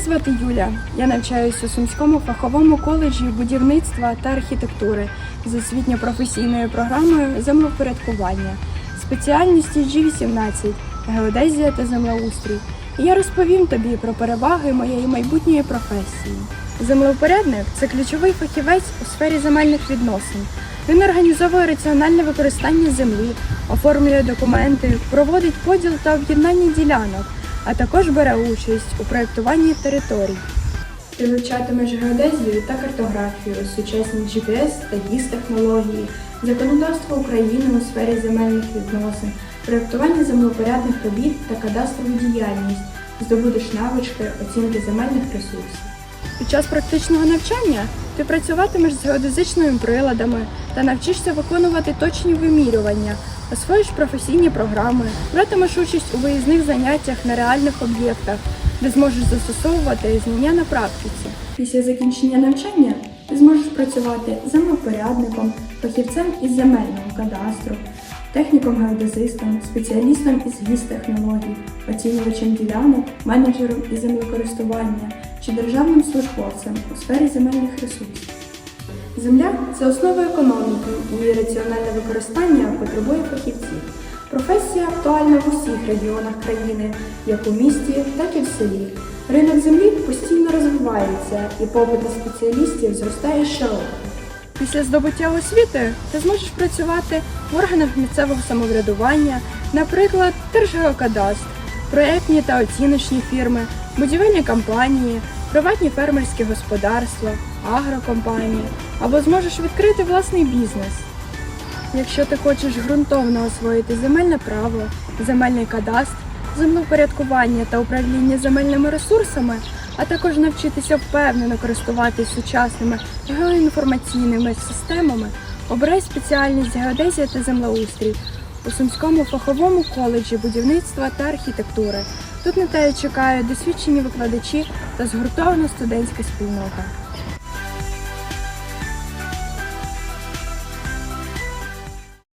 звати Юля. Я навчаюся у Сумському фаховому коледжі будівництва та архітектури з освітньо-професійною програмою землевпорядкування, спеціальністю G18 геодезія та землеустрій. І я розповім тобі про переваги моєї майбутньої професії. Землевпорядник це ключовий фахівець у сфері земельних відносин. Він організовує раціональне використання землі, оформлює документи, проводить поділ та об'єднання ділянок, а також бере участь у проєктуванні територій. Ти вивчатимеш геодезію та картографію, сучасні GPS та ГІС технології, законодавство України у сфері земельних відносин, проєктування землепорядних робіт та кадастрову діяльність, здобудеш навички оцінки земельних ресурсів. Під час практичного навчання ти працюватимеш з геодезичними приладами та навчишся виконувати точні вимірювання, освоїш професійні програми, братимеш участь у виїзних заняттях на реальних об'єктах, де зможеш застосовувати знання на практиці. Після закінчення навчання ти зможеш працювати землепорядником, фахівцем із земельного кадастру, техніком-геодезистом, спеціалістом із гіс технологій, оцінювачем ділянок, менеджером із землекористування чи державним службовцем у сфері земельних ресурсів. Земля це основа економіки, її раціональне використання потребує фахівців. Професія актуальна в усіх регіонах країни, як у місті, так і в селі. Ринок землі постійно розвивається і попит на спеціалістів зростає щороку. Після здобуття освіти ти зможеш працювати в органах місцевого самоврядування, наприклад, Держгеокадастр, проєктні та оціночні фірми, будівельні компанії, приватні фермерські господарства, агрокомпанії або зможеш відкрити власний бізнес. Якщо ти хочеш ґрунтовно освоїти земельне право, земельний кадастр, землевпорядкування та управління земельними ресурсами, а також навчитися впевнено користуватись сучасними геоінформаційними системами, обирай спеціальність геодезія та землеустрій у Сумському фаховому коледжі будівництва та архітектури. Тут на те чекають досвідчені викладачі та згуртована студентська спільнота.